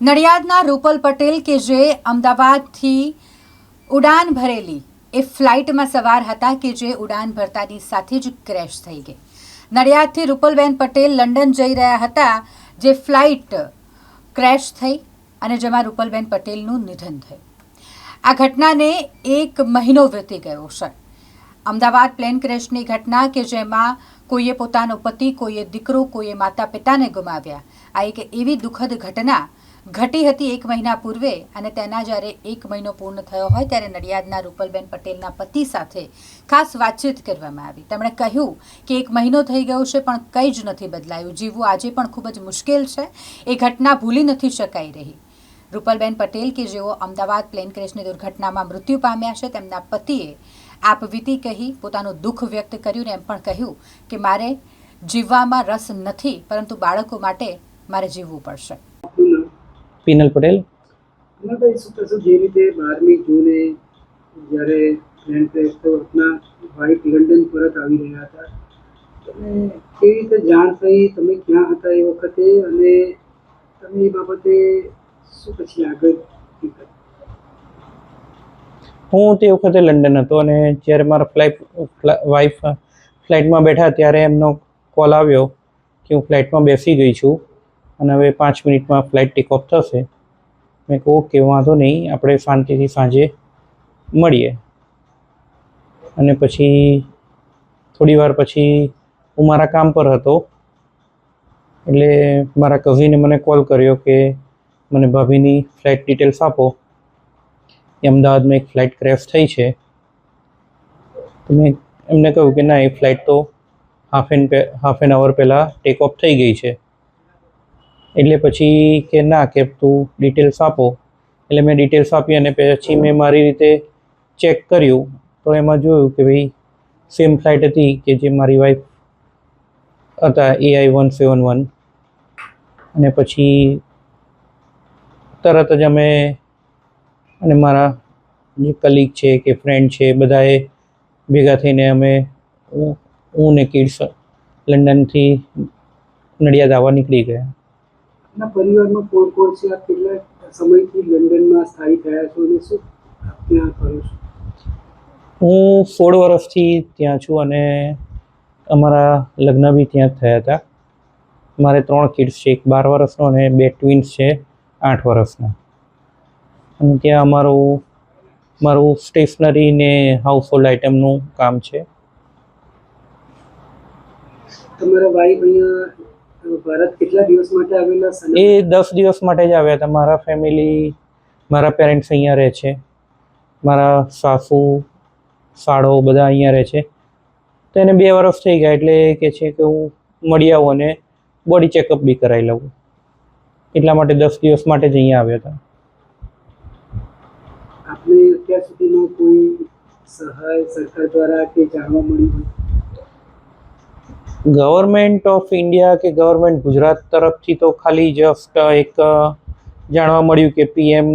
નડિયાદના રૂપલ પટેલ કે જે અમદાવાદથી ઉડાન ભરેલી, એ ફ્લાઇટમાં સવાર હતા કે જે ઉડાન ભરતાની સાથે જ ક્રેશ થઈ ગઈ. નડિયાદથી રૂપલબેન પટેલ લંડન જઈ રહ્યા હતા, જે ફ્લાઇટ ક્રેશ થઈ અને જેમાં રૂપલબેન પટેલનું નિધન થયું. આ ઘટનાને એક મહિનો વીતી ગયો છે અમદાવાદ પ્લેન ક્રેશની ઘટના કે જેમાં કોઈએ પોતાનો પતિ, કોઈએ દીકરો, કોઈએ માતા પિતાને ગુમાવ્યા, આ એક એવી દુઃખદ ઘટના ઘટી હતી એક મહિના પૂર્વે અને તેના જ્યારે એક મહિનો પૂર્ણ થયો હોય ત્યારે નડિયાદના રૂપલબેન પટેલના પતિ સાથે ખાસ વાતચીત કરવામાં આવી. તેમણે કહ્યું કે એક મહિનો થઈ ગયો છે, પણ કંઈ જ નથી બદલાયું. જીવવું આજે પણ ખૂબ જ મુશ્કેલ છે. એ ઘટના ભૂલી નથી શકાઈ રહી. રૂપલબેન પટેલ કે જેઓ અમદાવાદ પ્લેન ક્રેશની દુર્ઘટનામાં મૃત્યુ પામ્યા છે, તેમના પતિએ આપવીતી કહી પોતાનું દુઃખ વ્યક્ત કર્યું ને એમ પણ કહ્યું કે મારે જીવવામાં રસ નથી, પરંતુ બાળકો માટે મારે જીવવું પડશે. પિનલ પટેલ. જે રીતે બારમી જૂને જ્યારે પ્લેન ક્રેશ થયો વાઇફ લંડન પરત આવી રહ્યા હતા. તમે કેવી રીતે જાણ થઈ? તમે ક્યાં હતા એ વખતે? અને તમે એ બાબતે શું પછી આગળ હું તે વખતે લંડન હતો અને જ્યારે મારા ફ્લાઇટ વાઈફ ફ્લાઇટમાં બેઠા ત્યારે એમનો કોલ આવ્યો કે હું ફ્લાઇટમાં બેસી ગઈ છું. અને હવે પાંચ મિનિટમાં ફ્લાઇટ ટેક ઓફ થશે. મેં કહું ઓકે વાંધો નહીં, આપણે શાંતિથી સાંજે મળીએ. અને પછી થોડી વાર પછી હું મારા કામ પર હતો. એટલે મારા કઝિને મને કોલ કર્યો કે મને ભાભીની ફ્લાઇટ ડિટેલ્સ આપો. અમદાવાદમાં એક ફ્લાઇટ ક્રેશ થઈ છે. તો મેં એમને કહ્યું કે ના, એ ફ્લાઇટ તો half an half an hour પહેલાં ટેક ઓફ થઈ ગઈ છે. એટલે પછી કે ના, કે તું ડિટેલ્સ આપો. એટલે મેં ડિટેલ્સ આપી અને પછી મેં મારી રીતે ચેક કર્યું. તો એમાં જોયું કે ભાઈ સેમ ફ્લાઇટ હતી કે જે મારી વાઈફ હતા એઆઈ વન સેવન વન અને પછી તરત જ અમે અને મારા જે કલીગ છે કે ફ્રેન્ડ છે, બધાએ ભેગા થઈને અમે હું ને કિડ્સ લંડનથી નડિયાદ આવવા નીકળી ગયા. આપના પરિવારમાં કોણ કોણ છે? આપ કેટલા સમયથી લંડનમાં સ્થાયી થયા છો અને શું ત્યાં કરો છો? હું સોળ વર્ષથી ત્યાં છું અને અમારા લગ્ન બી ત્યાં જ થયા હતા. મારે ત્રણ કિડ્સ છે એક બાર વર્ષનો અને બે ટ્વિન્સ છે આઠ વર્ષના. અને ત્યાં અમારું મારું સ્ટેશનરી ને હાઉસહોલ્ડ આઇટમનું કામ છે. તમારા વાઈફ અહીંયા ભારત કેટલા દિવસ માટે આવેલા એ દસ દિવસ માટે જ આવ્યા હતા. મારા ફેમિલી મારા પેરેન્ટ્સ અહીંયા રહે છે. મારા સાસુ સાળો બધા અહીંયા રહે છે. તો એને બે વર્ષ થઈ ગયા એટલે કહે છે કે હું મળી આવું અને બોડી ચેકઅપ બી કરાવી લઉં. એટલા માટે દસ દિવસ માટે જ અહીંયા આવ્યા હતા. આપને અત્યાર સુધીનો કોઈ સહાય સરકાર દ્વારા કે જાણવા મળી હોય? ગવર્મેન્ટ ઓફ ઇન્ડિયા કે ગવર્મેન્ટ ગુજરાત તરફથી તો ખાલી જસ્ટ એક જાણવા મળ્યું કે પીએમ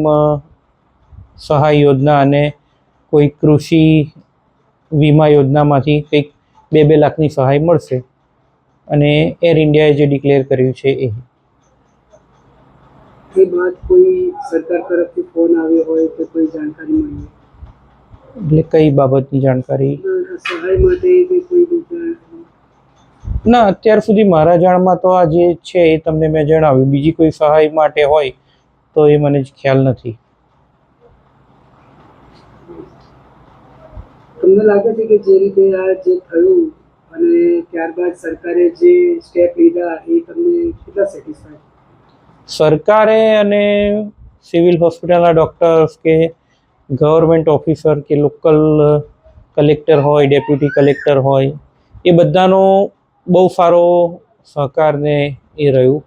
સહાય યોજના અને કોઈ કૃષિ વીમા યોજનામાંથી કંઈક બે બે લાખની સહાય મળશે. અને એર ઇન્ડિયાએ જે ડિક્લેર કર્યું છે એ. એ બાદ કોઈ સરકાર તરફથી ફોન આવ્યો હોય કે કોઈ જાણકારી મળી? એટલે કઈ બાબતની જાણકારી? સહાય માટે કે કોઈ બીજા ના અત્યાર સુધી મારા જાણમાં તો આ જે છે એ તમને મેં જણાવ્યું. બીજી કોઈ સહાય માટે હોય તો એ મને જ ખ્યાલ નથી. તમને લાગે છે કે જે રીતે આ જે થયું અને ત્યારબાદ સરકારે જે સ્ટેપ લીધા એ તમને કેટલા સેટિસ્ફાય સરકારે અને સિવિલ હોસ્પિટલના ડૉક્ટર્સ કે ગવર્મેન્ટ ઓફિસર કે લોકલ કલેક્ટર હોય ડેપ્યુટી કલેક્ટર હોય એ બધાનો બહુ સારો સહકારને એ રહ્યું.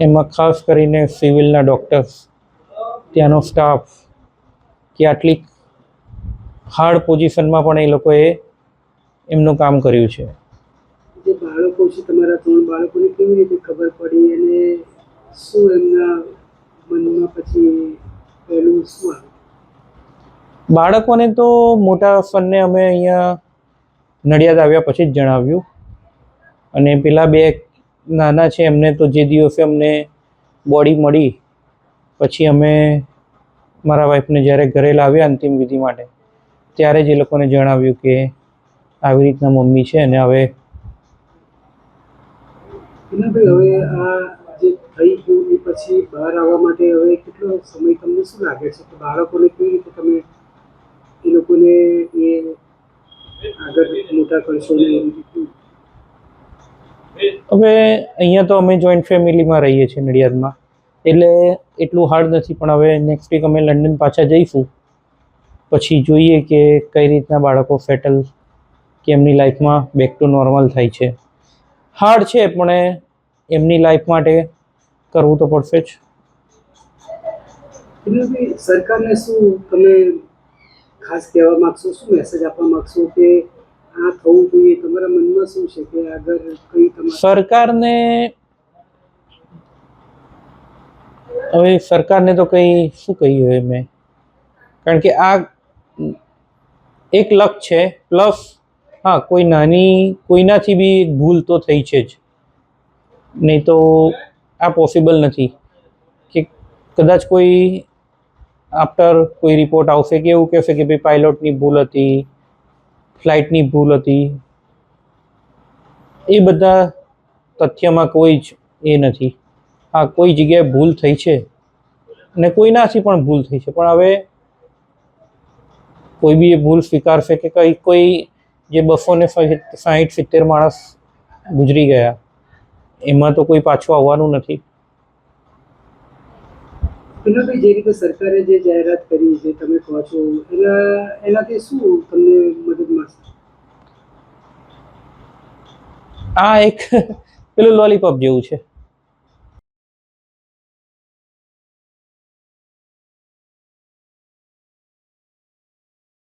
એમાં ખાસ કરીને સિવિલના ડૉક્ટર્સ ત્યાંનો સ્ટાફ કે આટલી હાર્ડ પોઝિશનમાં પણ એ લોકોએ એમનું કામ કર્યું છે. બાળકો બાળકોને કેવી રીતે ખબર પડી અને શું એમના મનમાં પછી પહેલું શું બાળકોને તો મોટા સનને અમે અહીંયા નડિયાદ આવ્યા પછી જ જણાવ્યું. અને પેલા બે નાના છે, એમને તો જે દિવસે અમને બોડી મળી, પછી અમે મારા વાઈફને જ્યારે ઘરે લાવ્યા અંતિમ વિધિ માટે, ત્યારે જ એ લોકોને જણાવ્યું કે આવી રીતના મમ્મી છે અને હવે બહાર આવવા માટે હવે કેટલો સમય તમને શું લાગે છે? કે બાળકોને કેવી રીતે તમે એ લોકોને એ આગળ મોટા કરશો ને એવી રીતનું હવે અહીંયા તો અમે જોઈન્ટ ફેમિલીમાં રહીએ છીએ નડિયાદમાં. એટલે એટલું હાર્ડ નથી પણ હવે નેક્સ્ટ વીક અમે લંડન પાછા જઈશું. પછી જોઈએ કે કઈ રીતના બાળકો સેટલ કે એમની લાઈફમાં બેક ટુ નોર્મલ થાય છે. હાર્ડ છે પણ એમની લાઈફ માટે કરવું તો પડશે જ. સરકારને શું તમે ખાસ કહેવા માગશો શું મેસેજ આપવા માગશો કે આ થવું જોઈએ? તમારા મનમાં શું છે કે આગળ કઈ સરકારને હવે સરકારને તો કંઈ શું કહીએ હવે મેં? કારણ કે આ એક લક છે, પ્લસ હા, કોઈ નાની, કોઈનાથી બી ભૂલ તો થઈ છે જ. નહીં તો આ પોસિબલ નથી. કે કદાચ કોઈ આફ્ટર કોઈ રિપોર્ટ આવશે કે એવું કહેશે કે ભાઈ પાયલોટની ભૂલ હતી ફ્લાઇટની ભૂલ હતી, એ બધા તથ્યમાં કોઈ જ એ નથી. હા કોઈ જગ્યાએ ભૂલ થઈ છે અને કોઈનાથી પણ ભૂલ થઈ છે. પણ હવે કોઈ બી એ ભૂલ સ્વીકારશે કે કઈ, કોઈ જે બસો ને સાહીઠ સિત્તેર માણસ ગુજરી ગયા, એમાં તો કોઈ પાછું આવવાનું નથી. હિનાભાઈ જે રીતે સરકારે જે જાહેરાત કરી જે તમે કહો છો, એના, એનાથી શું તમને મદદ મળશે? આ એક પેલું લોલીપોપ જેવું છે.